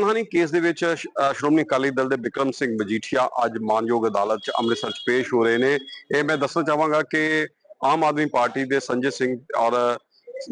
ਮਾਨਹਾਨੀ case ਦੇ ਵਿੱਚ ਸ਼੍ਰੋਮਣੀ ਅਕਾਲੀ ਦਲ ਦੇ ਬਿਕਰਮ ਸਿੰਘ ਮਜੀਠੀਆ ਅੱਜ ਮਾਨਯੋਗ ਅਦਾਲਤ 'ਚ ਅੰਮ੍ਰਿਤਸਰ 'ਚ ਪੇਸ਼ ਹੋ ਰਹੇ ਨੇ। ਇਹ ਮੈਂ ਦੱਸਣਾ ਚਾਹਾਂਗਾ ਕਿ ਆਮ ਆਦਮੀ ਪਾਰਟੀ ਦੇ ਸੰਜੇ ਸਿੰਘ ਔਰ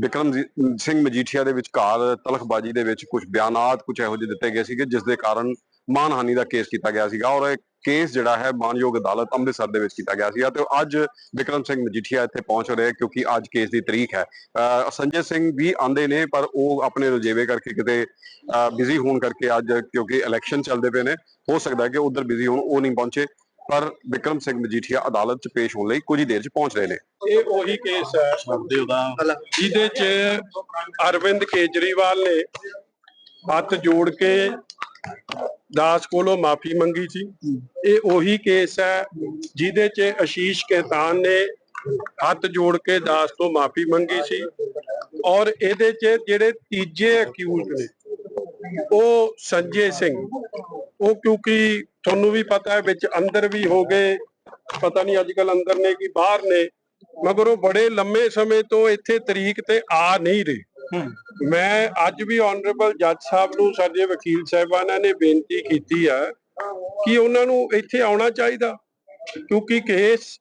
ਬਿਕਰਮ ਸਿੰਘ ਮਜੀਠੀਆ ਦੇ ਵਿਚਕਾਰ ਤਲਖਬਾਜ਼ੀ ਦੇ ਵਿੱਚ ਕੁਝ ਬਿਆਨਾਤ ਕੁਝ ਇਹੋ ਜਿਹੇ ਦਿੱਤੇ ਗਏ ਸੀਗੇ, ਜਿਸ ਦੇ ਕਾਰਨ ਮਾਨਹਾਨੀ ਦਾ ਕੇਸ ਕੀਤਾ ਗਿਆ ਸੀਗਾ ਔਰ ਇਹ ਕੇਸ ਜਿਹੜਾ ਹੈ ਮਾਨਯੋਗ ਅਦਾਲਤ ਅੰਮ੍ਰਿਤਸਰ ਦੇ ਵਿੱਚ ਕੀਤਾ ਗਿਆ ਸੀਗਾ ਤੇ ਅੱਜ ਬਿਕਰਮ ਸਿੰਘ ਮਜੀਠੀਆ ਇੱਥੇ ਪਹੁੰਚ ਰਹੇ ਕਿਉਂਕਿ ਅੱਜ ਕੇਸ ਦੀ ਤਰੀਕ ਹੈ। ਸੰਜੇ ਸਿੰਘ ਵੀ ਆਂਦੇ ਨੇ ਪਰ ਉਹ ਆਪਣੇ ਰੁਝੇਵੇ ਕਰਕੇ ਕਿਤੇ ਬਿਜ਼ੀ ਹੋਣ ਕਰਕੇ ਅੱਜ ਕਿਉਂਕਿ ਇਲੈਕਸ਼ਨ ਚੱਲਦੇ ਪਏ ਨੇ, ਹੋ ਸਕਦਾ ਕਿ ਉਧਰ ਬਿਜ਼ੀ ਹੋਣ, ਉਹ ਨਹੀਂ ਪਹੁੰਚੇ। ਪਰ ਬਿਕਰਮ ਸਿੰਘ ਮਜੀਠੀਆ ਅਦਾਲਤ 'ਚ ਪੇਸ਼ ਹੋਣ ਲਈ ਕੁਝ ਹੀ ਦੇਰ 'ਚ ਪਹੁੰਚ ਰਹੇ ਨੇ। ਇਹ ਉਹੀ ਕੇਸ ਹੈ। ਜਿਹਦੇ ਚ ਅਰਵਿੰਦ ਕੇਜਰੀਵਾਲ ਨੇ ਹੱਥ ਜੋੜ ਕੇ ਦਾਸ ਕੋਲੋਂ ਮਾਫੀ ਮੰਗੀ ਸੀ। ਇਹ ਉਹੀ ਕੇਸ ਹੈ ਜਿਹਦੇ ਚ ਆਸ਼ੀਸ਼ ਕੇਤਾਨ ਨੇ ਹੱਥ ਜੋੜ ਕੇ ਦਾਸ ਤੋਂ ਮਾਫੀ ਮੰਗੀ ਸੀ ਔਰ ਇਹਦੇ ਚ ਜਿਹੜੇ ਤੀਜੇ ਅਕਿਊਜ਼ਡ ਨੇ, ਉਹ ਸੰਜੇ ਸਿੰਘ। ਉਹ ਕਿਉਂਕਿ ਤੁਹਾਨੂੰ ਵੀ ਪਤਾ ਹੈ ਵਿੱਚ ਅੰਦਰ ਵੀ ਹੋ ਗਏ, ਪਤਾ ਨਹੀਂ ਅੱਜ ਕੱਲ ਅੰਦਰ ਨੇ ਕਿ ਬਾਹਰ ਨੇ, ਮਗਰ ਉਹ ਬੜੇ ਲੰਮੇ ਸਮੇਂ ਤੋਂ ਇੱਥੇ ਤਰੀਕ ਤੇ ਆ ਨਹੀਂ ਰਹੇ। ਮੈਂ ਅੱਜ ਵੀ ਆਨਰੇਬਲ ਜੱਜ ਸਾਹਿਬ ਨੂੰ, ਸਾਡੇ ਵਕੀਲ ਸਾਹਿਬਾਨਾਂ ਨੇ ਬੇਨਤੀ ਕੀਤੀ ਆ ਕਿ ਉਹਨਾਂ ਨੂੰ ਇੱਥੇ ਆਉਣਾ ਚਾਹੀਦਾ, ਕਿਉਂਕਿ ਕੇਸ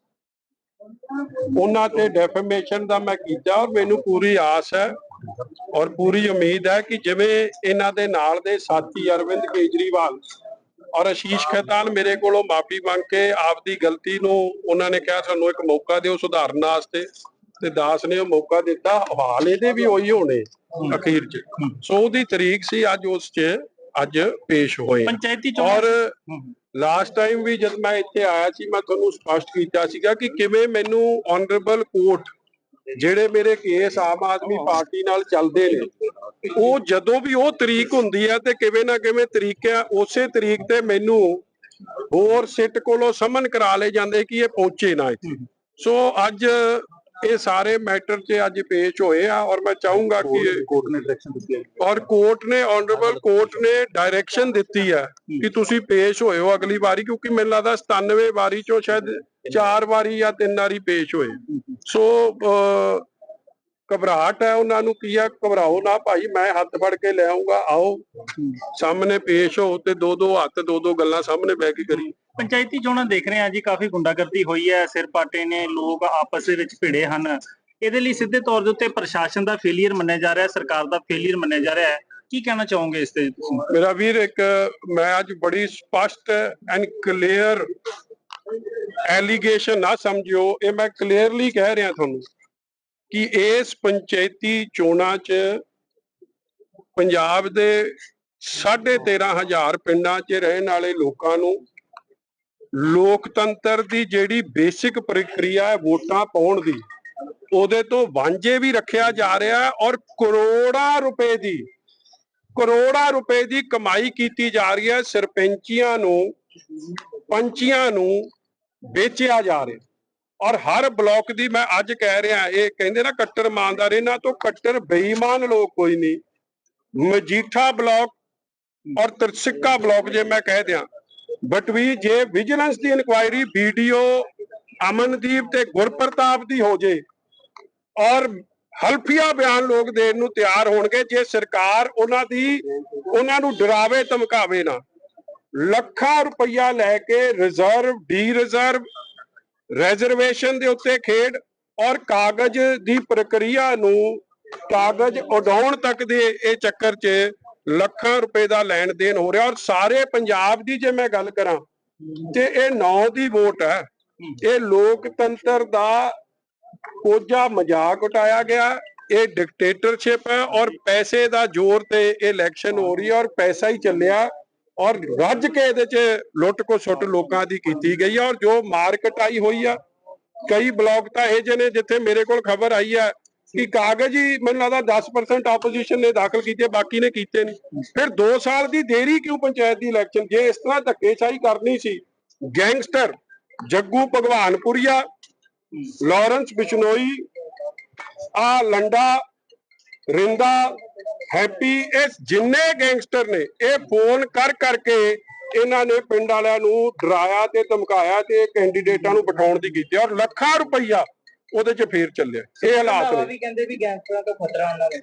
ਉਹਨਾਂ ਤੇ ਡੈਫੇਮੇਸ਼ਨ ਦਾ ਮੈਂ ਕੀਤਾ ਔਰ ਮੈਨੂੰ ਪੂਰੀ ਆਸ ਹੈ ਔਰ ਪੂਰੀ ਉਮੀਦ ਹੈ ਕਿ ਜਿਵੇਂ ਇਹਨਾਂ ਦੇ ਨਾਲ ਦੇ ਸਾਥੀ ਅਰਵਿੰਦ ਕੇਜਰੀਵਾਲ ਔਰ ਅਸ਼ੀਸ਼ ਖੇਤਾਨ ਮੇਰੇ ਕੋਲੋਂ ਮਾਫੀ ਮੰਗ ਕੇ ਆਪਦੀ ਗਲਤੀ ਨੂੰ ਉਹਨਾਂ ਨੇ ਕਿਹਾ ਸਾਨੂੰ ਇੱਕ ਮੌਕਾ ਦਿਓ ਸੁਧਾਰਨ ਵਾਸਤੇ ਤੇ ਦਾਸ ਨੇ ਉਹ ਮੌਕਾ ਦਿੱਤਾ, ਹਵਾਲ ਇਹਦੇ ਵੀ ਉਹੀ ਹੋਣੇ। ਅਖੀਰ ਚ। ਸੋ ਉਹਦੀ ਤਰੀਕ ਸੀ ਅੱਜ ਉਸ ਚ ਅੱਜ ਪੇਸ਼ ਹੋਏ। ਪੰਚਾਇਤੀ ਔਰ ਚੋਣ ਲਾਸਟ ਟਾਈਮ ਵੀ ਜਦ ਮੈਂ ਇੱਥੇ ਆਇਆ ਸੀ ਮੈਂ ਤੁਹਾਨੂੰ ਸਪਸ਼ਟ ਕੀਤਾ ਸੀਗਾ ਕਿ ਕਿਵੇਂ ਮੈਨੂੰ ਆਨਰੇਬਲ ਕੋਰਟ ਜਿਹੜੇ ਮੇਰੇ ਕੇਸ ਆਮ ਆਦਮੀ ਪਾਰਟੀ ਨਾਲ ਚੱਲਦੇ ਨੇ ਉਹ ਜਦੋਂ ਵੀ ਉਹ ਤਰੀਕ ਹੁੰਦੀ ਹੈ ਤੇ ਕਿਵੇਂ ਨਾ ਕਿਵੇਂ ਤਰੀਕਿਆ ਉਸੇ ਤਰੀਕ ਤੇ ਮੈਨੂੰ ਹੋਰ ਸਿੱਟ ਕੋਲੋਂ ਸਮਨ ਕਰਾ ਲਏ ਜਾਂਦੇ ਕਿ ਇਹ ਪਹੁੰਚੇ ਨਾ ਇੱਥੇ। ਸੋ ਅੱਜ ਇਹ ਸਾਰੇ ਮੈਟਰ 'ਚ ਅੱਜ ਪੇਸ਼ ਹੋਏ ਆ ਔਰ ਮੈਂ ਚਾਹੂੰਗਾ ਕਿ ਕੋਰਟ ਨੇ ਡਾਇਰੈਕਸ਼ਨ ਦਿੱਤੀ ਹੈ। ਔਰ ਕੋਰਟ ਨੇ ਆਨਰੇਬਲ ਕੋਰਟ ਨੇ ਡਾਇਰੈਕਸ਼ਨ ਦਿੱਤੀ ਹੈ ਕਿ ਤੁਸੀਂ ਪੇਸ਼ ਹੋਏ ਹੋ ਅਗਲੀ ਵਾਰੀ ਕਿਉਂਕਿ ਮੈਨੂੰ ਲੱਗਦਾ 97 ਵਾਰੀ ਚੋਂ ਸ਼ਾਇਦ ਚਾਰ ਵਾਰੀ ਜਾਂ ਤਿੰਨ ਵਾਰੀ ਪੇਸ਼ ਹੋਏ। ਸੋ ਘਬਰਾਹਟ ਹੈ ਉਹਨਾਂ ਨੂੰ ਕੀ ਹੈ? ਘਬਰਾਓ ਨਾ ਭਾਈ ਮੈਂ ਹੱਥ ਫੜ ਕੇ ਲੈ ਆਉਂਗਾ ਆਓ ਸਾਹਮਣੇ ਪੇਸ਼ ਹੋ ਤੇ ਦੋ ਦੋ ਹੱਥ ਦੋ ਦੋ ਗੱਲਾਂ ਸਾਹਮਣੇ ਬਹਿ ਕੇ ਕਰੀ। ਪੰਚਾਇਤੀ ਚੋਣਾਂ ਦੇਖ ਰਹੇ ਆ ਜੀ, ਕਾਫੀ ਗੁੰਡਾਗਰਦੀ ਹੋਈ ਹੈ, ਸਿਰ ਪਾਟੇ ਨੇ, ਲੋਕ ਆਪਸ ਦੇ ਵਿੱਚ ਭਿੜੇ ਹਨ। ਇਹਦੇ ਲਈ ਸਿੱਧੇ ਤੌਰ ਦੇ ਉੱਤੇ ਪ੍ਰਸ਼ਾਸਨ ਦਾ ਫੇਲਿਅਰ ਮੰਨਿਆ ਜਾ ਰਿਹਾ ਹੈ, ਸਰਕਾਰ ਦਾ ਫੇਲਿਅਰ ਮੰਨਿਆ ਜਾ ਰਿਹਾ ਹੈ। ਕੀ ਕਹਿਣਾ ਚਾਹੋਗੇ ਇਸ ਤੇ ਤੁਸੀਂ? ਮੇਰਾ ਵੀਰ, ਇੱਕ ਮੈਂ ਅੱਜ ਬੜੀ ਸਪਸ਼ਟ ਐਂਡ ਕਲੀਅਰ ਐਲੀਗੇਸ਼ਨ ਨਾ ਸਮਝਿਓ, ਇਹ ਮੈਂ ਕਲੀਅਰਲੀ ਕਹਿ ਰਿਹਾ ਤੁਹਾਨੂੰ ਕਿ ਇਸ ਪੰਚਾਇਤੀ ਚੋਣਾਂ 'ਚ ਪੰਜਾਬ ਦੇ 13500 ਪਿੰਡਾਂ 'ਚ ਰਹਿਣ ਵਾਲੇ ਲੋਕਾਂ ਨੂੰ ਲੋਕਤੰਤਰ ਦੀ ਜਿਹੜੀ ਬੇਸਿਕ ਪ੍ਰਕਿਰਿਆ ਹੈ ਵੋਟਾਂ ਪਾਉਣ ਦੀ, ਉਹਦੇ ਤੋਂ ਵਾਂਝੇ ਵੀ ਰੱਖਿਆ ਜਾ ਰਿਹਾ ਔਰ ਕਰੋੜਾਂ ਰੁਪਏ ਦੀ, ਕਰੋੜਾਂ ਰੁਪਏ ਦੀ ਕਮਾਈ ਕੀਤੀ ਜਾ ਰਹੀ ਹੈ, ਸਰਪੰਚੀਆਂ ਨੂੰ, ਪੰਚੀਆਂ ਨੂੰ ਵੇਚਿਆ ਜਾ ਰਿਹਾ ਔਰ ਹਰ ਬਲਾਕ ਦੀ ਮੈਂ ਅੱਜ ਕਹਿ ਰਿਹਾ, ਇਹ ਕਹਿੰਦੇ ਨਾ ਕੱਟਰ ਇਮਾਨਦਾਰ, ਇਹਨਾਂ ਤੋਂ ਕੱਟਰ ਬੇਈਮਾਨ ਲੋਕ ਕੋਈ ਨਹੀਂ। ਮਜੀਠਾ ਬਲਾਕ ਔਰ ਤਰਸਿੱਕਾ ਬਲਾਕ ਜੇ ਮੈਂ ਕਹਿ ਦਿਆਂ ਬਟ ਵੀ ਜੇ ਵਿਜੀਲੈਂਸ ਦੀ ਇਨਕੁਆਇਰੀ ਵੀਡੀਓ ਅਮਨਦੀਪ ਤੇ ਗੁਰਪ੍ਰਤਾਪ ਦੀ ਹੋ ਜੇ, ਔਰ ਹਲਫੀਆ ਬਿਆਨ ਲੋਕ ਦੇਣ ਨੂੰ ਤਿਆਰ ਹੋਣਗੇ, ਜੇ ਸਰਕਾਰ ਉਹਨਾਂ ਦੀ, ਉਹਨਾਂ ਨੂੰ ਡਰਾਵੇ, ਧਮਕਾਵੇ ਨਾ। ਲੱਖਾਂ ਰੁਪਈਆ ਲੈ ਕੇ ਰਿਜ਼ਰਵ ਡੀ ਰਿਜ਼ਰਵ ਰਿਜ਼ਰਵੇਸ਼ਨ ਦੇ ਉੱਤੇ ਖੇਡ, ਔਰ ਕਾਗਜ਼ ਦੀ ਪ੍ਰਕਿਰਿਆ ਨੂੰ ਕਾਗਜ਼ ਉਡਾਉਣ ਤੱਕ ਦੇ ਇਹ ਚੱਕਰ 'ਚ ਲੱਖਾਂ ਰੁਪਏ ਦਾ ਲੈਣ ਦੇਣ ਹੋ ਰਿਹਾ ਔਰ ਸਾਰੇ ਪੰਜਾਬ ਦੀ ਜੇ ਮੈਂ ਗੱਲ ਕਰਾਂ ਤੇ ਇਹ ਨੌ ਦੀ ਵੋਟ ਹੈ। ਇਹ ਲੋਕਤੰਤਰ ਦਾ ਕੋਝਾ ਮਜ਼ਾਕ ਉਟਾਇਆ ਗਿਆ, ਇਹ ਡਿਕਟੇਟਰਸ਼ਿਪ ਹੈ ਔਰ ਪੈਸੇ ਦਾ ਜ਼ੋਰ ਤੇ ਇਹ ਇਲੈਕਸ਼ਨ ਹੋ ਰਹੀ ਹੈ ਔਰ ਪੈਸਾ ਹੀ ਚੱਲਿਆ ਔਰ ਰੱਜ ਕੇ ਇਹਦੇ 'ਚ ਲੁੱਟ ਕੋ ਸੁੱਟ ਲੋਕਾਂ ਦੀ ਕੀਤੀ ਗਈ ਹੈ ਔਰ ਜੋ ਮਾਰਕਟ ਆਈ ਹੋਈ ਆ, ਕਈ ਬਲਾਕ ਤਾਂ ਇਹ ਜਿਹੇ ਨੇ ਜਿੱਥੇ ਮੇਰੇ ਕੋਲ ਖਬਰ ਆਈ ਹੈ ਕਿ ਕਾਗਜ਼ ਹੀ ਮੈਨੂੰ ਲੱਗਦਾ 10% ਆਪੋਜੀਸ਼ਨ ਨੇ ਦਾਖਲ ਕੀਤੇ, ਬਾਕੀ ਨੇ ਕੀਤੇ ਨਹੀਂ ਫਿਰ 2 ਸਾਲ ਦੀ ਦੇਰੀ ਕਿਉਂ ਪੰਚਾਇਤ ਦੀ ਇਲੈਕਸ਼ਨ ਜੇ ਇਸ ਤਰ੍ਹਾਂ ਧੱਕੇਸ਼ਾਹੀ ਕਰਨੀ ਸੀ, ਗੈਂਗਸਟਰ ਜੱਗੂ ਭਗਵਾਨਪੁਰੀਆ, ਲਾਰੈਂਸ ਬਿਸ਼ਨੋਈ, ਆ ਲੰਡਾ, ਰਿੰਦਾ, ਹੈਪੀ, ਇਹ ਜਿੰਨੇ ਗੈਂਗਸਟਰ ਨੇ, ਇਹ ਫੋਨ ਕਰ ਕਰਕੇ ਇਹਨਾਂ ਨੇ ਪਿੰਡ ਵਾਲਿਆਂ ਨੂੰ ਡਰਾਇਆ ਤੇ ਧਮਕਾਇਆ ਤੇ ਕੈਂਡੀਡੇਟਾਂ ਨੂੰ ਬਿਠਾਉਣ ਦੀ ਕੀਤੀ। ਔਰ ਲੱਖਾਂ ਰੁਪਈਆ ਉਹਦੇ 'ਚ ਫੇਰ ਚੱਲਿਆ। ਇਹ ਹਾਲਾਤ ਨੇ। ਵੀ ਕਹਿੰਦੇ ਵੀ ਗੈਂਗਸਟਰਾਂ ਤੋਂ ਖਤਰਾ ਉਹਨਾਂ ਨੂੰ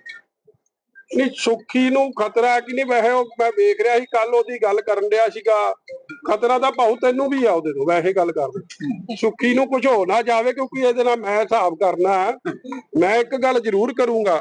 ਨਹੀਂ ਸੁੱਖੀ ਨੂੰ ਖਤਰਾ ਕਿ ਨਹੀਂ? ਵੈਸੇ ਉਹ ਮੈਂ ਵੇਖ ਰਿਹਾ ਸੀ ਕੱਲ ਉਹਦੀ ਗੱਲ ਕਰਨ ਡਿਆ ਸੀਗਾ। ਖਤਰਾ ਤਾਂ ਭਾਉ ਤੈਨੂੰ ਵੀ ਆ ਉਹਦੇ ਤੋਂ ਵੈਸੇ ਗੱਲ ਕਰਦੇ ਸੁੱਖੀ ਨੂੰ ਕੁਝ ਹੋ ਨਾ ਜਾਵੇ ਕਿਉਂਕਿ ਇਹਦੇ ਨਾਲ ਮੈਂ ਹਿਸਾਬ ਕਰਨਾ ਮੈਂ ਇੱਕ ਗੱਲ ਜ਼ਰੂਰ ਕਰੂੰਗਾ।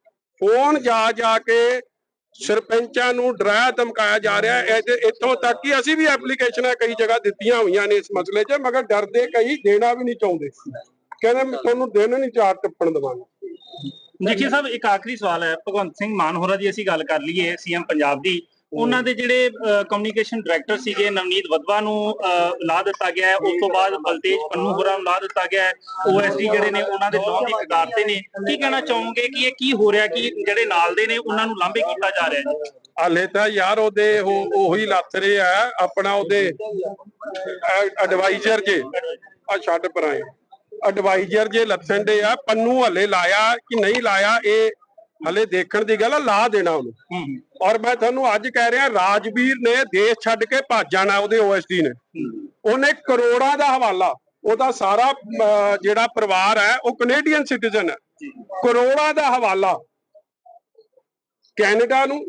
ਫੋਨ ਜਾ ਜਾ ਕੇ ਸਰਪੰਚਾਂ ਨੂੰ ਡਰਾਇਆ, ਧਮਕਾਇਆ ਜਾ ਰਿਹਾ ਹੈ। ਇੱਥੋਂ ਤੱਕ ਕਿ ਅਸੀਂ ਵੀ ਐਪਲੀਕੇਸ਼ਨਾਂ ਕਈ ਜਗ੍ਹਾ ਦਿੱਤੀਆਂ ਹੋਈਆਂ ਨੇ ਇਸ ਮਸਲੇ 'ਚ, ਮਗਰ ਡਰਦੇ ਕਈ ਦੇਣਾ ਵੀ ਨਹੀਂ ਚਾਹੁੰਦੇ। ਕਹਿੰਦੇ ਤੁਹਾਨੂੰ ਦਿਨ ਨਹੀਂ ਚਾਰ ਟੱਪਣ ਦਵਾਂਗਾ। ਦੇਖੀਏ ਸਾਹਿਬ, ਇੱਕ ਆਖਰੀ ਸਵਾਲ ਹੈ। ਭਗਵੰਤ ਸਿੰਘ ਮਾਨ ਹੋਰਾਂ ਦੀ ਅਸੀਂ ਗੱਲ ਕਰ ਲਈਏ, ਸੀਐਮ ਪੰਜਾਬ ਦੀ। ਉਹਨਾਂ ਦੇ ਜਿਹੜੇ ਕਮਿਊਨੀਕੇਸ਼ਨ ਡਾਇਰੈਕਟਰ ਸੀਗੇ, ਨਵਨੀਤ ਵਦਵਾ ਨੂੰ ਲਾ ਦਿੱਤਾ ਗਿਆ ਹੈ। ਉਸ ਤੋਂ ਬਾਅਦ ਬਲਤੇਜ ਪੰਨੂ ਹੋਰਾਂ ਨੂੰ ਲਾ ਦਿੱਤਾ ਗਿਆ ਹੈ। ਓਐਸਡੀ ਜਿਹੜੇ ਨੇ, ਉਹਨਾਂ ਦੇ ਨਾਂ ਦੀ ਕਗਾਰ ਤੇ ਨੇ। ਕੀ ਕਹਿਣਾ ਚਾਹੋਗੇ ਕਿ ਇਹ ਕੀ ਹੋ ਰਿਹਾ, ਕਿ ਜਿਹੜੇ ਨਾਲ ਦੇ ਨੇ, ਉਹਨਾਂ ਨੂੰ ਲਾਂਭੇ ਕੀਤਾ ਜਾ ਰਿਹਾ ਹੈ? ਹਾਲੇ ਤਾਂ ਯਾਰ, ਉਹਦੇ ਉਹ, ਉਹੀ ਲੱਥ ਰਹੇ ਆ। ਆਪਣਾ ਉਹਦੇ ਐਡਵਾਈਜ਼ਰ ਜੇ। ਆ ਛੱਡ ਪਰਾਏ ਐਡਵਾਈਜ਼ਰ ਜੇ ਲੱਥਣ ਦੇ ਆ, ਪੰਨੂ ਹਲੇ ਲਾਇਆ ਕਿ ਨਹੀਂ ਲਾਇਆ, ਇਹ ਹਲੇ ਦੇਖਣ ਦੀ ਗੱਲ ਆ ਲਾ ਦੇਣਾ ਉਹਨੂੰ। ਔਰ ਮੈਂ ਤੁਹਾਨੂੰ ਅੱਜ ਕਹਿ ਰਿਹਾ ਰਾਜਵੀਰ ਨੇ ਦੇਸ਼ ਛੱਡ ਕੇ ਭੱਜ ਜਾਣਾ ਉਹਦੇ ਓਐਸਡੀ ਨੇ। ਉਹਨੇ ਕਰੋੜਾਂ ਦਾ ਹਵਾਲਾ ਉਹਦਾ ਸਾਰਾ ਜਿਹੜਾ ਪਰਿਵਾਰ ਹੈ ਉਹ ਕੈਨੇਡੀਅਨ ਸਿਟੀਜ਼ਨ ਹੈ। ਕਰੋੜਾਂ ਦਾ ਹਵਾਲਾ ਕੈਨੇਡਾ ਨੂੰ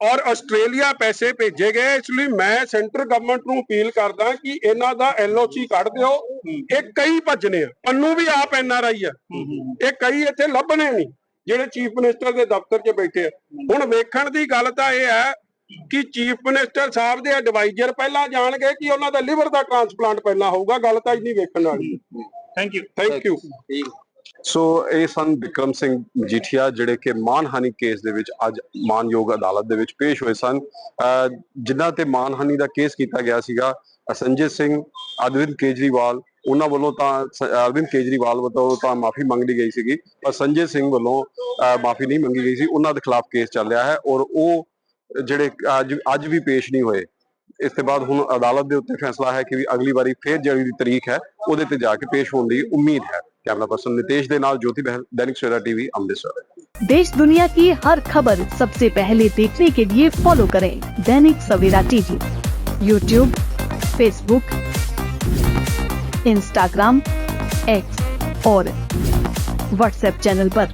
ਔਰ ਆਸਟ੍ਰੇਲੀਆ ਪੈਸੇ ਭੇਜੇ ਗਏ। ਇਸ ਲਈ ਮੈਂ ਸੈਂਟਰ ਗਵਰਨਮੈਂਟ ਨੂੰ ਅਪੀਲ ਕਰਦਾ ਕਿ ਇਹਨਾਂ ਦਾ ਐਲਓਸੀ ਕੱਢ ਦਿਓ। ਇਹ ਕਈ ਭੱਜਣੇ ਆ। ਪੰਨੂ ਵੀ ਆਪ ਐਨਆਰਆਈ ਆ ਇਹ ਕਈ ਇੱਥੇ ਲੱਭਣੇ ਨਹੀਂ। ਜਿਹੜੇ ਚੀਫ ਮਿਨਿਸਟਰ ਦੇ ਦਫ਼ਤਰ 'ਚ ਬੈਠੇ ਆ। ਹੁਣ ਵੇਖਣ ਦੀ ਗੱਲ ਤਾਂ ਇਹ ਹੈ ਕਿ ਚੀਫ ਮਿਨਿਸਟਰ ਸਾਹਿਬ ਦੇ ਐਡਵਾਈਜ਼ਰ ਪਹਿਲਾਂ ਜਾਣਗੇ ਕਿ ਉਹਨਾਂ ਦਾ ਲਿਵਰ ਦਾ ਟ੍ਰਾਂਸਪਲਾਂਟ ਪਹਿਲਾਂ ਹੋਊਗਾ। ਗੱਲ ਤਾਂ ਇੰਨੀ ਵੇਖਣ ਵਾਲੀ thank you thank you so ਇਹ ਸਨ ਵਿਕਰਮ ਸਿੰਘ ਮਜੀਠੀਆ ਜਿਹੜੇ ਕਿ ਮਾਨਹਾਨੀ ਕੇਸ ਦੇ ਵਿੱਚ ਅੱਜ ਮਾਨਯੋਗ ਅਦਾਲਤ ਦੇ ਵਿੱਚ ਪੇਸ਼ ਹੋਏ ਸਨ। ਅਹ, ਜਿਨ੍ਹਾਂ ਤੇ ਮਾਨਹਾਨੀ ਦਾ ਕੇਸ ਕੀਤਾ ਗਿਆ ਸੀਗਾ, ਸੰਜੇ ਸਿੰਘ, ਅਰਵਿੰਦ ਕੇਜਰੀਵਾਲ, ਉਹਨਾਂ ਵੱਲੋਂ ਤਾਂ ਅਰਵਿੰਦ ਕੇਜਰੀਵਾਲ ਵੱਲੋਂ ਤਾਂ ਮਾਫੀ ਮੰਗ ਲਈ ਗਈ ਸੀਗੀ, ਪਰ ਸੰਜੇ ਸਿੰਘ ਵੱਲੋਂ ਮਾਫੀ ਨਹੀਂ ਮੰਗੀ ਗਈ ਸੀ। ਉਹਨਾਂ ਦੇ ਖਿਲਾਫ ਕੇਸ ਚੱਲ ਰਿਹਾ ਹੈ ਔਰ ਉਹ ਜਿਹੜੇ ਅੱਜ ਅੱਜ ਵੀ ਪੇਸ਼ ਨਹੀਂ ਹੋਏ। ਇਸ ਤੋਂ ਬਾਅਦ ਹੁਣ ਅਦਾਲਤ ਦੇ ਉੱਤੇ ਫੈਸਲਾ ਹੈ ਕਿ ਵੀ ਅਗਲੀ ਵਾਰੀ ਫੇਰ ਜਿਹੜੀ ਤਰੀਕ ਹੈ, ਉਹਦੇ ਤੇ ਜਾ ਕੇ ਪੇਸ਼ ਹੋਣ ਦੀ ਉਮੀਦ ਹੈ। कैमरा पर्सन नितेश दे नाल ज्योति बहल दैनिक सवेरा टीवी, अमृतसर। देश दुनिया की हर खबर सबसे पहले देखने के लिए फॉलो करें Dainik Savera TV. YouTube Facebook Instagram X और व्हाट्सएप चैनल पर।